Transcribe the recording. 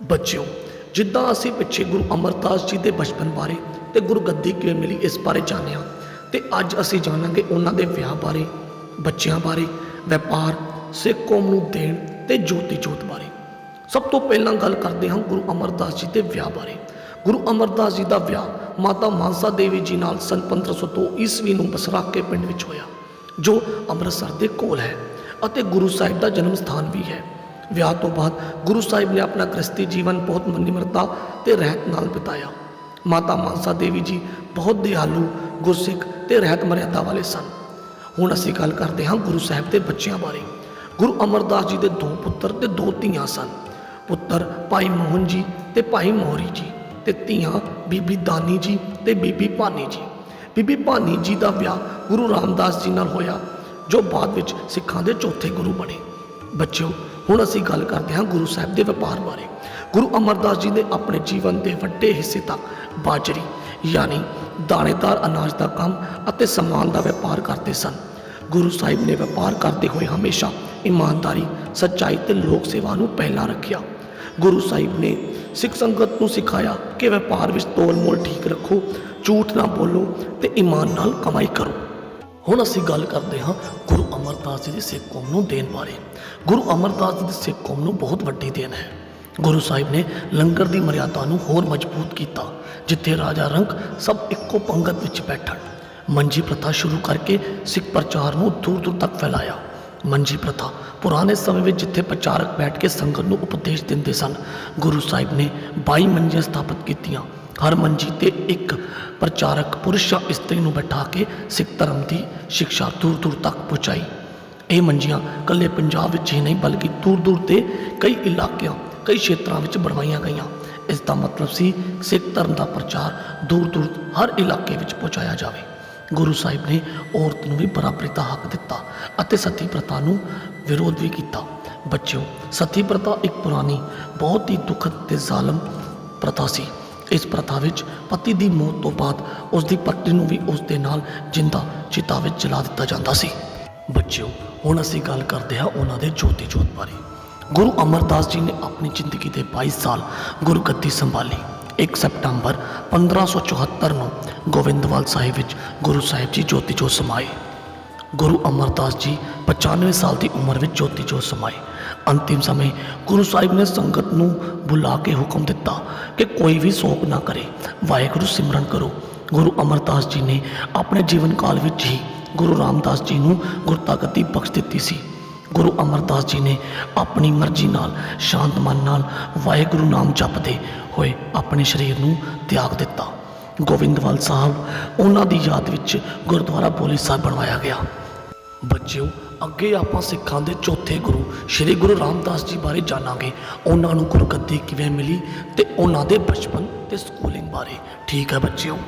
ਬੱਚਿਓ, ਜਿੱਦਾਂ ਅਸੀਂ ਪਿੱਛੇ ਗੁਰੂ ਅਮਰਦਾਸ ਜੀ ਦੇ ਬਚਪਨ ਬਾਰੇ ਤੇ ਗੁਰਗੱਦੀ ਕਿਵੇਂ ਮਿਲੀ ਇਸ ਬਾਰੇ ਜਾਣਿਆ ਤੇ ਅੱਜ ਅਸੀਂ ਜਾਣਾਂਗੇ ਉਹਨਾਂ ਦੇ ਵਿਆਹ ਬਾਰੇ, ਬੱਚਿਆਂ ਬਾਰੇ, ਵਪਾਰ, ਸਿੱਖ ਕੌਮ ਨੂੰ ਦੇਣ ਤੇ ਜੋਤੀ ਜੋਤ ਬਾਰੇ। ਸਭ ਤੋਂ ਪਹਿਲਾਂ ਗੱਲ ਕਰਦੇ ਹਾਂ ਗੁਰੂ ਅਮਰਦਾਸ ਜੀ ਦੇ ਵਿਆਹ ਬਾਰੇ। ਗੁਰੂ ਅਮਰਦਾਸ ਜੀ ਦਾ ਵਿਆਹ ਮਾਤਾ ਮਾਨਸਾ ਦੇਵੀ ਜੀ ਨਾਲ ਸੰਨ 1502 ਈਸਵੀ ਨੂੰ ਬਸਰਾਕੇ ਪਿੰਡ ਵਿੱਚ ਹੋਇਆ, ਜੋ ਅੰਮ੍ਰਿਤਸਰ ਦੇ ਕੋਲ ਹੈ ਅਤੇ ਗੁਰੂ ਸਾਹਿਬ ਦਾ ਜਨਮ ਸਥਾਨ ਵੀ ਹੈ। ਵਿਆਹ ਤੋਂ ਬਾਅਦ ਗੁਰੂ ਸਾਹਿਬ ਨੇ ਆਪਣਾ ਗ੍ਰਸਤੀ ਜੀਵਨ ਬਹੁਤ ਨਿਮਰਤਾ ਤੇ ਰਹਿਤ ਨਾਲ ਬਿਤਾਇਆ। ਮਾਤਾ ਮਾਨਸਾ ਦੇਵੀ ਜੀ ਬਹੁਤ ਦਿਆਲੂ, ਗੁਰਸਿੱਖ ਤੇ ਰਹਿਤ ਮਰਿਆਦਾ ਵਾਲੇ ਸਨ। ਹੁਣ ਅਸੀਂ ਗੱਲ ਕਰਦੇ ਹਾਂ ਗੁਰੂ ਸਾਹਿਬ ਦੇ ਬੱਚਿਆਂ ਬਾਰੇ। ਗੁਰੂ ਅਮਰਦਾਸ ਜੀ ਦੇ ਦੋ ਪੁੱਤਰ ਤੇ ਦੋ ਧੀਆਂ ਸਨ। ਪੁੱਤਰ ਭਾਈ ਮੋਹਨ ਜੀ ਤੇ ਭਾਈ ਮੋਹਰੀ ਜੀ ਤੇ ਧੀਆਂ ਬੀਬੀ ਦਾਨੀ ਜੀ ਤੇ ਬੀਬੀ ਭਾਨੀ ਜੀ। ਬੀਬੀ ਭਾਨੀ ਜੀ ਦਾ ਵਿਆਹ ਗੁਰੂ ਰਾਮਦਾਸ ਜੀ ਨਾਲ ਹੋਇਆ, ਜੋ ਬਾਅਦ ਵਿੱਚ ਸਿੱਖਾਂ ਦੇ ਚੌਥੇ ਗੁਰੂ ਬਣੇ। ਬੱਚਿਓ ਹੁਣ ਅਸੀਂ ਗੱਲ ਕਰਦੇ ਹਾਂ ਗੁਰੂ ਸਾਹਿਬ ਦੇ ਵਪਾਰ ਬਾਰੇ। ਗੁਰੂ ਅਮਰਦਾਸ ਜੀ ਨੇ ਆਪਣੇ ਜੀਵਨ ਦੇ ਵੱਡੇ ਹਿੱਸੇ ਤੱਕ ਬਾਜਰੀ, ਯਾਨੀ ਦਾਣੇਦਾਰ ਅਨਾਜ ਦਾ ਕੰਮ ਅਤੇ ਸਮਾਨ ਦਾ ਵਪਾਰ ਕਰਦੇ ਸਨ। ਗੁਰੂ ਸਾਹਿਬ ਨੇ ਵਪਾਰ ਕਰਦੇ ਹੋਏ ਹਮੇਸ਼ਾ ਇਮਾਨਦਾਰੀ, ਸੱਚਾਈ ਤੇ ਲੋਕ ਸੇਵਾ ਨੂੰ ਪਹਿਲਾਂ ਰੱਖਿਆ। ਗੁਰੂ ਸਾਹਿਬ ਨੇ ਸਿੱਖ ਸੰਗਤ ਨੂੰ ਸਿਖਾਇਆ ਕਿ ਵਪਾਰ ਵਿੱਚ ਤੋਲ ਮੋਲ ਠੀਕ ਰੱਖੋ, ਝੂਠ ਨਾ ਬੋਲੋ ਤੇ ਇਮਾਨ ਨਾਲ ਕਮਾਈ ਕਰੋ। ਹੁਣ ਅਸੀਂ ਗੱਲ ਕਰਦੇ ਹਾਂ ਗੁਰੂ ਅਮਰਦਾਸ ਜੀ ਦੀ ਸਿੱਖ ਕੌਮ ਨੂੰ ਦੇਣ ਬਾਰੇ। ਗੁਰੂ ਅਮਰਦਾਸ ਜੀ ਦੀ ਸਿੱਖ ਕੌਮ ਨੂੰ ਬਹੁਤ ਵੱਡੀ ਦੇਣ ਹੈ। ਗੁਰੂ ਸਾਹਿਬ ਨੇ ਲੰਗਰ ਦੀ ਮਰਿਆਦਾ ਨੂੰ ਹੋਰ ਮਜ਼ਬੂਤ ਕੀਤਾ, ਜਿੱਥੇ ਰਾਜਾ ਰੰਕ ਸਭ ਇੱਕੋ ਪੰਗਤ ਵਿੱਚ ਬੈਠਣ। ਮੰਜੀ ਪ੍ਰਥਾ ਸ਼ੁਰੂ ਕਰਕੇ ਸਿੱਖ ਪ੍ਰਚਾਰ ਨੂੰ ਦੂਰ ਦੂਰ ਤੱਕ ਫੈਲਾਇਆ। ਮੰਜੀ ਪ੍ਰਥਾ ਪੁਰਾਣੇ ਸਮੇਂ ਵਿੱਚ ਜਿੱਥੇ ਪ੍ਰਚਾਰਕ ਬੈਠ ਕੇ ਸੰਗਤ ਨੂੰ ਉਪਦੇਸ਼ ਦਿੰਦੇ ਸਨ, ਗੁਰੂ ਸਾਹਿਬ ਨੇ 22 ਮੰਜੀਆਂ ਸਥਾਪਿਤ ਕੀਤੀਆਂ। ਹਰ ਮੰਜੀ ਤੇ ਇੱਕ ਪ੍ਰਚਾਰਕ ਪੁਰਸ਼ ਜਾਂ ਇਸਤਰੀ ਨੂੰ ਬਿਠਾ ਕੇ ਸਿੱਖ ਧਰਮ ਦੀ ਸਿੱਖਿਆ ਦੂਰ ਦੂਰ ਤੱਕ ਪਹੁੰਚਾਈ। ਇਹ ਮੰਜੀਆਂ ਇਕੱਲੇ ਪੰਜਾਬ ਵਿੱਚ ਹੀ ਨਹੀਂ, ਬਲਕਿ ਦੂਰ ਦੂਰ ਤੇ ਕਈ ਇਲਾਕਿਆਂ, ਕਈ ਖੇਤਰਾਂ ਵਿੱਚ ਬਣਵਾਈਆਂ ਗਈਆਂ। ਇਸ ਦਾ ਮਤਲਬ ਸੀ ਸਿੱਖ ਧਰਮ ਦਾ ਪ੍ਰਚਾਰ ਦੂਰ ਦੂਰ ਹਰ ਇਲਾਕੇ ਵਿੱਚ ਪਹੁੰਚਾਇਆ ਜਾਵੇ। ਗੁਰੂ ਸਾਹਿਬ ਨੇ ਔਰਤ ਨੂੰ ਵੀ ਬਰਾਬਰੀ ਦਾ ਹੱਕ ਦਿੱਤਾ ਅਤੇ ਸਤੀ ਪ੍ਰਥਾ ਨੂੰ ਵਿਰੋਧ ਵੀ ਕੀਤਾ। ਬੱਚਿਓ, ਸਤੀ ਪ੍ਰਥਾ ਇੱਕ ਪੁਰਾਣੀ, ਬਹੁਤ ਹੀ ਦੁਖਦ ਤੇ ਜ਼ਾਲਮ ਪ੍ਰਥਾ ਸੀ। ਇਸ ਪ੍ਰਥਾ ਵਿੱਚ ਪਤੀ ਦੀ ਮੌਤ ਤੋਂ ਬਾਅਦ ਉਸ ਦੀ ਪਤਨੀ ਨੂੰ ਵੀ ਉਸ ਦੇ ਨਾਲ ਜਿੰਦਾ ਚਿਤਾ ਵਿੱਚ ਜਲਾ ਦਿੱਤਾ ਜਾਂਦਾ ਸੀ। ਬੱਚਿਓ, ਹੁਣ ਅਸੀਂ ਗੱਲ ਕਰਦੇ ਹਾਂ ਉਹਨਾਂ ਦੇ ਜੋਤੀ ਜੋਤ ਬਾਰੇ। ਗੁਰੂ ਅਮਰਦਾਸ ਜੀ ਨੇ ਆਪਣੀ ਜ਼ਿੰਦਗੀ ਦੇ 22 ਸਾਲ ਗੁਰਗੱਦੀ ਸੰਭਾਲੀ। 1 ਸਤੰਬਰ 1574 ਨੂੰ ਗੋਬਿੰਦਵਾਲ ਸਾਹਿਬ ਵਿੱਚ ਗੁਰੂ ਸਾਹਿਬ ਜੀ ਜੋਤੀ ਜੋਤ ਸਮਾਏ। ਗੁਰੂ ਅਮਰਦਾਸ ਜੀ 95 ਸਾਲ ਦੀ ਉਮਰ ਵਿੱਚ ਜੋਤੀ ਜੋਤ ਸਮਾਏ। ਅੰਤਿਮ ਸਮੇਂ ਗੁਰੂ ਸਾਹਿਬ ਨੇ ਸੰਗਤ ਨੂੰ ਬੁਲਾ ਕੇ ਹੁਕਮ ਦਿੱਤਾ ਕਿ ਕੋਈ ਵੀ ਸੋਗ ਨਾ ਕਰੇ। ਵਾਹਿਗੁਰੂ ਸਿਮਰਨ ਕਰੋ। ਗੁਰੂ ਅਮਰਦਾਸ ਜੀ ਨੇ ਆਪਣੇ ਜੀਵਨ ਕਾਲ ਵਿੱਚ ਹੀ ਗੁਰੂ ਰਾਮਦਾਸ ਜੀ ਨੂੰ ਗੁਰਤਾ ਗੱਦੀ ਬਖਸ਼ ਦਿੱਤੀ ਸੀ। ਗੁਰੂ ਅਮਰਦਾਸ ਜੀ ਨੇ ਆਪਣੀ ਮਰਜ਼ੀ ਨਾਲ ਸ਼ਾਂਤ ਮਨ ਨਾਲ ਵਾਹਿਗੁਰੂ ਨਾਮ ਜਪਦੇ ਹੋਏ ਆਪਣੇ ਸਰੀਰ ਨੂੰ ਤਿਆਗ ਦਿੱਤਾ। ਗੋਬਿੰਦਵਾਲ ਸਾਹਿਬ, ਉਹਨਾਂ ਦੀ ਯਾਦ ਵਿੱਚ ਗੁਰਦੁਆਰਾ ਬੋਲੀ ਸਾਹਿਬ ਬਣਵਾਇਆ ਗਿਆ। ਬੱਚਿਓ, ਅੱਗੇ ਆਪਾਂ ਸਿੱਖਾਂ ਦੇ ਚੌਥੇ ਗੁਰੂ, ਸ੍ਰੀ ਗੁਰੂ ਰਾਮਦਾਸ ਜੀ ਬਾਰੇ ਜਾਣਾਂਗੇ। ਉਹਨਾਂ ਨੂੰ ਗੁਰਗੱਦੀ ਕਿਵੇਂ ਮਿਲੀ ਤੇ ਉਹਨਾਂ ਦੇ ਬਚਪਨ ਤੇ ਸਕੂਲਿੰਗ ਬਾਰੇ। ਠੀਕ ਹੈ ਬੱਚਿਓ?